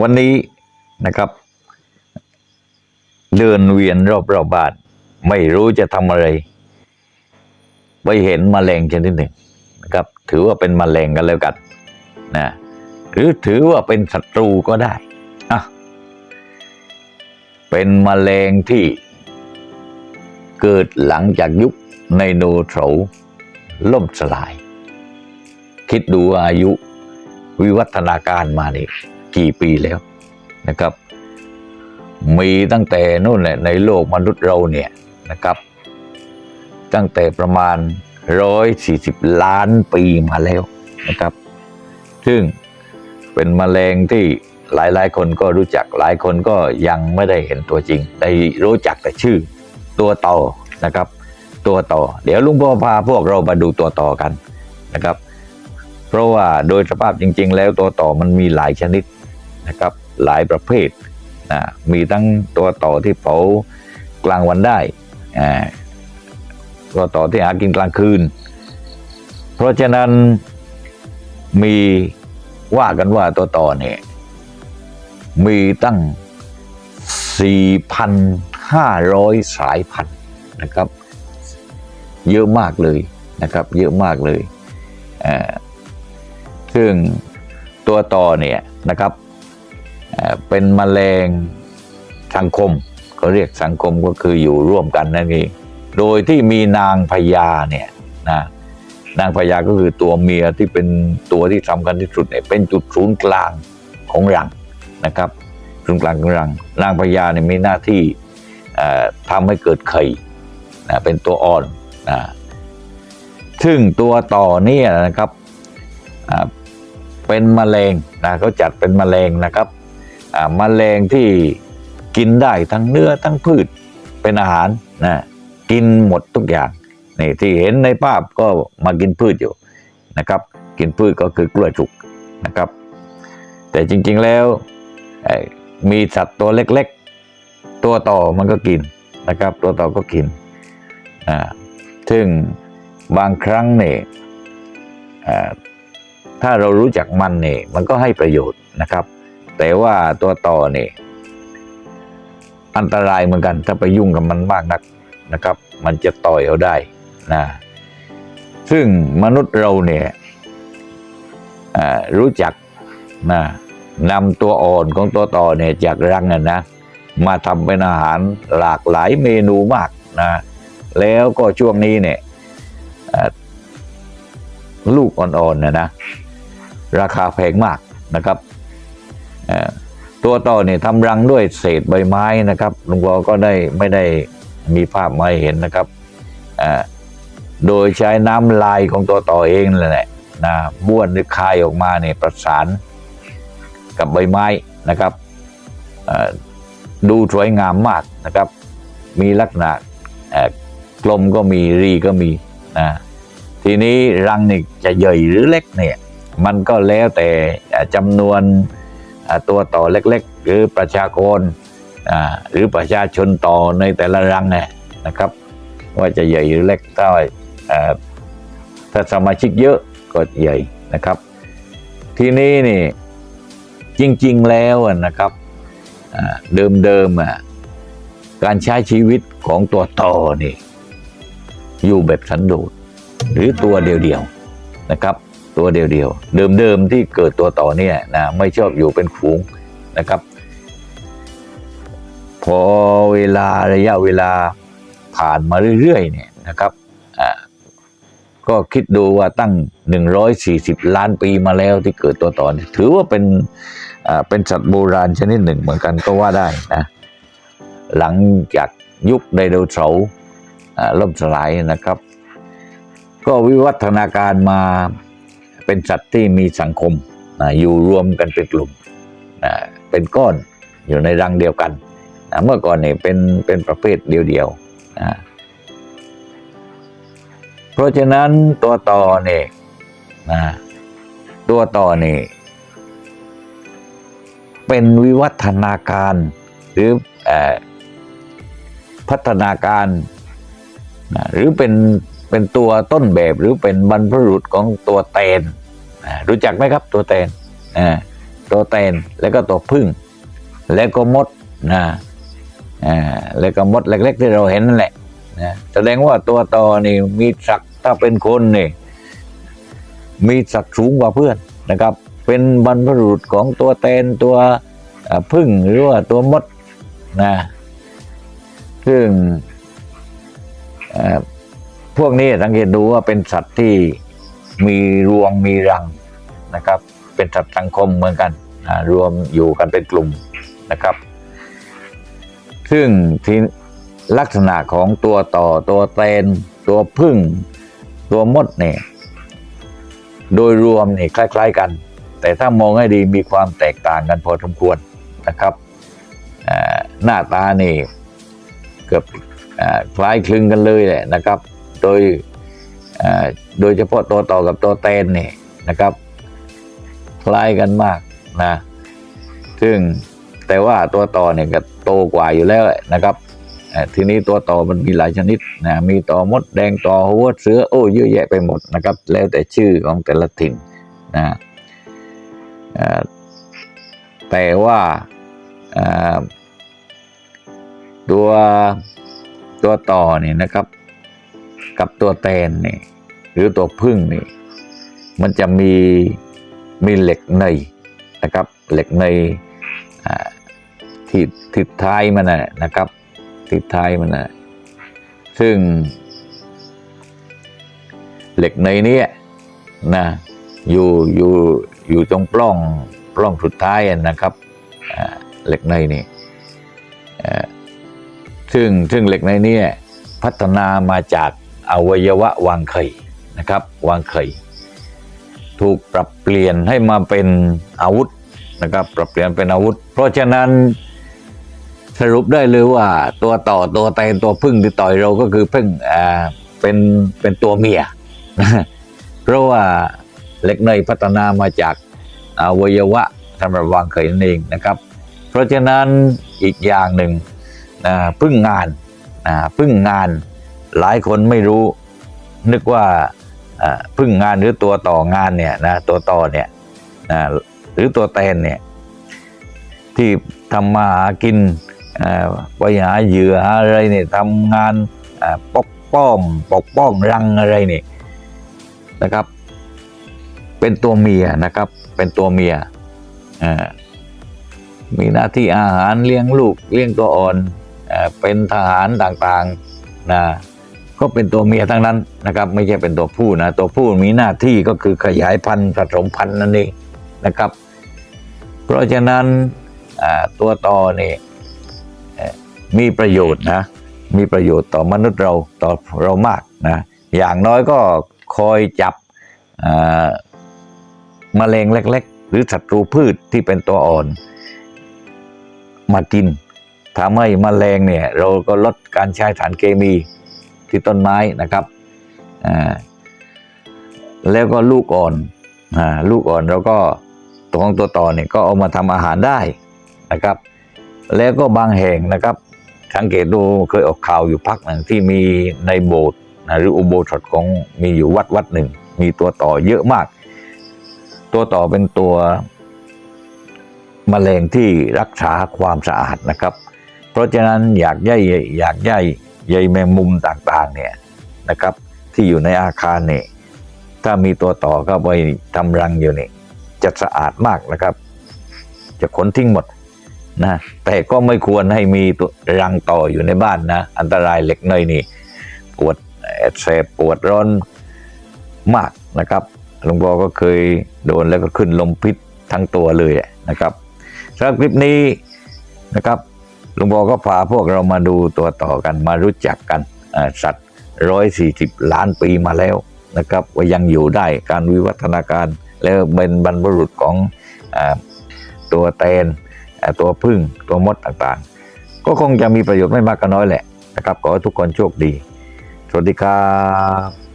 วันนี้นะครับ เดินเวียนรอบรอบบ้านไม่รู้จะทำอะไร ไปเห็นมแมลงชนิดหนึ่งนะครับ ถือว่าเป็นมแมลงกันแล้วกันนะหรือถือว่าเป็นศัตรูก็ได้อะเป็นมแมลงที่เกิดหลังจากยุคไดโนเสาร์ล่มสลาย คิดดูว่าอายุวิวัฒนาการมานี่ กี่ปีแล้วนะครับ มีตั้งแต่นู่นแหละในโลกมนุษย์เราเนี่ยนะครับ ตั้งแต่ประมาณ 140 ล้านปีมาแล้วนะครับ ซึ่งเป็นแมลงที่หลายๆคนก็รู้จักหลายคนก็ยังไม่ได้เห็นตัวจริง ได้รู้จักแต่ชื่อตัวต่อนะครับ ตัวต่อ เดี๋ยวลุงพ่อพาพวกเรามาดูตัวต่อกันนะครับ เพราะว่าโดยสภาพจริง ๆ แล้วตัวต่อมันมีหลายชนิด นะครับหลายประเภทนะมีทั้งตัวต่อที่เผากลางวันได้ตัวต่อที่หากินกลางคืน เพราะฉะนั้นมีว่ากันว่าตัวต่อเนี่ยมีตั้ง 4,500 สายพันธุ์นะครับ เยอะมากเลยนะครับ เยอะมากเลยอ่าซึ่งตัวต่อเนี่ยนะครับ เป็นแมลงสังคมเขาเรียกสังคมก็คืออยู่ร่วมกันนั่นเองโดยที่มีนางพญาเนี่ยนะนางพญาก็คือตัวเมียที่เป็นตัวที่สำคัญที่สุดเนี่ยเป็นจุดศูนย์กลางของรังนะครับศูนย์กลางของรังนางพญาเนี่ยมีหน้าที่เอ่อทำให้เกิดไข่นะเป็นตัวอ่อนนะซึ่งตัวต่อเนี่ยนะครับเป็นแมลงนะเขาจัดเป็นแมลงนะครับ อ่าแมลงที่กินได้ทั้งเนื้อทั้งพืชเป็นอาหารนะกินหมดทุกอย่างนี่ที่เห็นในภาพก็มากินพืชอยู่นะครับ กินพืชก็คือกล้วยจุกนะครับ แต่จริงๆแล้วมีสัตว์ตัวเล็กๆ ตัวต่อมันก็กินนะครับ ตัวต่อก็กินอ่าซึ่งบางครั้งเนี่ยถ้าเรารู้จักมันเนี่ยมันก็ให้ประโยชน์นะครับ แต่ว่าตัวต่อเนี่ยอันตรายเหมือนกัน ถ้าไปยุ่งกับมันมากนักนะครับ มันจะต่อยเอาได้นะซึ่งมนุษย์เราเนี่ยรู้จักนะนำตัวอ่อนของตัวต่อเนี่ยจากรังน่ะนะมาทำเป็นอาหารหลากหลายเมนูมากนะแล้วก็ช่วงนี้เนี่ยเอ่อลูกอ่อนๆนะนะราคาแพงมากนะครับ ตัวต่อเนี่ยทำรังด้วยเศษใบไม้นะครับลุงปอก็ได้ไม่ได้มีภาพมาเห็นนะครับโดยใช้น้ำลายของตัวต่อเองนั่นแหละนะบ้วนหรือคายออกมาเนี่ยประสานกับใบไม้นะครับดูสวยงามมากนะครับ มีลักษณะกลมก็มีรีก็มีนะทีนี้รังนี่จะใหญ่หรือเล็กเนี่ย มันก็แล้วแต่จำนวน ตัวต่อเล็กๆ หรือประชากรหรือประชาชนต่อในแต่ละรังเนี่ยนะครับ ว่าจะใหญ่หรือเล็กถ้าอ่าถ้าสมาชิกเยอะก็ใหญ่นะครับ ทีนี้นี่จริงๆแล้วนะครับเดิมๆการใช้ชีวิตของตัวต่อนี่อยู่แบบสันโดษหรือตัวเดียวๆนะครับ ตัวเดียวๆ เดิมๆที่เกิดตัวต่อเนี่ยนะไม่ชอบอยู่เป็นฝูงนะครับ พอเวลาระยะเวลาผ่านมาเรื่อยๆเนี่ยนะครับอ่าก็คิดดูว่าตั้ง 140 ล้านปีมาแล้วที่เกิดตัวต่อถือว่าเป็นอ่าเป็นสัตว์โบราณชนิดหนึ่งเหมือนกันก็ว่าได้นะหลังจากยุคไดโนเสาร์อ่าล่มสลายนะครับ ก็วิวัฒนาการมา เป็นสัตว์ที่มีสังคมนะอยู่รวมกันเป็นกลุ่มนะเป็นก้อนอยู่ในรังเดียวกันนะเมื่อก่อนเนี่ยเป็นเป็นประเภทเดียวๆนะเพราะฉะนั้นตัวต่อเนี่ยนะตัวต่อเนี่ยเป็นวิวัฒนาการหรืออพัฒนาการนะหรือเป็น เป็นตัวต้นแบบหรือเป็นบรรพบุรุษของตัวแตนรู้จักไหมครับตัวแตนตัวแตนแล้วก็ตัวพึ่ง แล้วก็มดนะแล้วก็มดเล็ก ๆ ที่เราเห็นนั่นแหละนะแสดงว่าตัวต่อนี่มีศักดิ์ถ้าเป็นคนนี่มีศักดิ์สูงกว่าเพื่อนนะครับ เป็นบรรพบุรุษของตัวแตนตัวพึ่งหรือว่าตัวมดนะซึ่งอ่อ พวกนี้สังเกตดูว่าเป็นสัตว์ที่มีรวงมีรังนะครับ เป็นสัตว์สังคมเหมือนกันรวมอยู่กันเป็นกลุ่มนะครับ ซึ่งที่ลักษณะของตัวต่อตัวแตน ตัวพึ่ง ตัวมดเนี่ยโดยรวมเนี่ยคล้าย ๆกัน แต่ถ้ามองให้ดีมีความแตกต่างกันพอสมควรนะครับหน้าตานี่เกือบคล้ายคลึงกันเลยแหละนะครับ โดยโดยเฉพาะตัวต่อกับตัวแตนเนี่ยนะครับ คล้ายกันมากนะซึ่งแต่ว่าตัวต่อเนี่ยก็โตกว่าอยู่แล้วนะครับทีนี้ตัวต่อมันมีหลายชนิดนะมีต่อมดแดงต่อหัวเสือโอ้เยอะแยะไปหมดนะครับ แล้วแต่ชื่อของแต่ละถิ่นนะแต่ว่าตัวตัวต่อเนี่ยนะครับ กับตัวแตนนี่หรือตัวพึ่งนี่มันจะมีมีเหล็กในนะครับเหล็กในที่ทิศท้ายมันนะนะครับทิศท้ายมันนะซึ่ง เหล็กในเนี้นะอยู่อยู่อยู่ตรงปล้องปล้องสุดท้ายนะครับเหล็กในนี่ซึ่งซึ่งเหล็กในเนี้พัฒนามาจาก อวัยวะวางไข่นะครับ วางไข่ ถูกปรับเปลี่ยนให้มาเป็นอาวุธนะครับ ปรับเปลี่ยนเป็นอาวุธ เพราะฉะนั้นสรุปได้เลยว่าตัวต่อตัวแตนตัวพึ่งที่ต่อยเราก็คือพึ่งอ่าเป็นเป็นตัวเมีย เพราะว่าเล็กในพัฒนามาจากอวัยวะสำหรับวางไข่นั่นเองนะครับ เพราะฉะนั้นอีกอย่างหนึ่งพึ่งงานพึ่งงาน หลายคนไม่รู้ นึกว่าพึ่งงานหรือตัวต่องานเนี่ยนะตัวต่อเนี่ยนะหรือตัวแตนเนี่ยที่ทำมาหากินไปหาเหยื่อหาอะไรเนี่ยทำงานอ่าปกป้องปกป้องรังอะไรเนี่ยนะครับ เป็นตัวเมียนะครับ เป็นตัวเมียมีหน้าที่อาหารเลี้ยงลูกเลี้ยงตัวอ่อนเป็นทหารต่างๆนะ ก็เป็นตัวเมียทั้งนั้นนะครับไม่ใช่เป็นตัวผู้นะตัวผู้มีหน้าที่ก็คือขยายพันธุ์ผสมพันธุ์นั่นเองนะครับ เพราะฉะนั้นตัวต่อนี่มีประโยชน์นะมีประโยชน์ต่อมนุษย์เราต่อเรามากนะอย่างน้อยก็คอยจับอ่าแมลงเล็ก ๆ หรือศัตรูพืชที่เป็นตัวอ่อน มากินทำให้แมลงเนี่ยเราก็ลดการใช้สารเคมี ที่ต้นไม้นะครับแล้วก็ลูกอ่อนอลูกอ่อนเราก็ตัวของตัวต่อเนี่ยก็เอามาทำอาหารได้นะครับ แล้วก็บางแห่งนะครับ สังเกตดูเคยออกข่าวอยู่พักหนึ่งที่มีในโบสถ์หรืออุโบสถของมีอยู่วัดวัดหนึ่ง มีตัวต่อเยอะมาก ตัวต่อเป็นตัวมแมลงที่รักษาความสะอาดนะครับ เพราะฉะนั้นอยากย่ายอยากย่าย ใยแมงมุมต่างๆเนี่ยนะครับ ที่อยู่ในอาคารเนี่ยถ้ามีตัวต่อเข้าไปทำรังอยู่นี่จะสะอาดมากนะครับ จะขนทิ้งหมดนะแต่ก็ไม่ควรให้มีตัวรังต่ออยู่ในบ้านนะ อันตรายเหล็กเนยนี่ปวดแสบปวดร้อนมากนะครับหลวงพ่อก็เคยโดนแล้วก็ขึ้นลมพิษทั้งตัวเลยนะครับสำหรับคลิปนี้นะครับ หลวงพ่อก็พาพวกเรามาดูตัวต่อกันมารู้จักกันสัตว์ร้อยสี่สิบล้านปีมาแล้วนะครับว่ายังอยู่ได้การวิวัฒนาการแล้วเป็นบรรพบุรุษของอตัวแตนตัวพึ่งตัวมดต่างๆ ก็คงจะมีประโยชน์ไม่มากก็น้อยแหละนะครับขอให้ทุกคนโชคดี สวัสดีครับ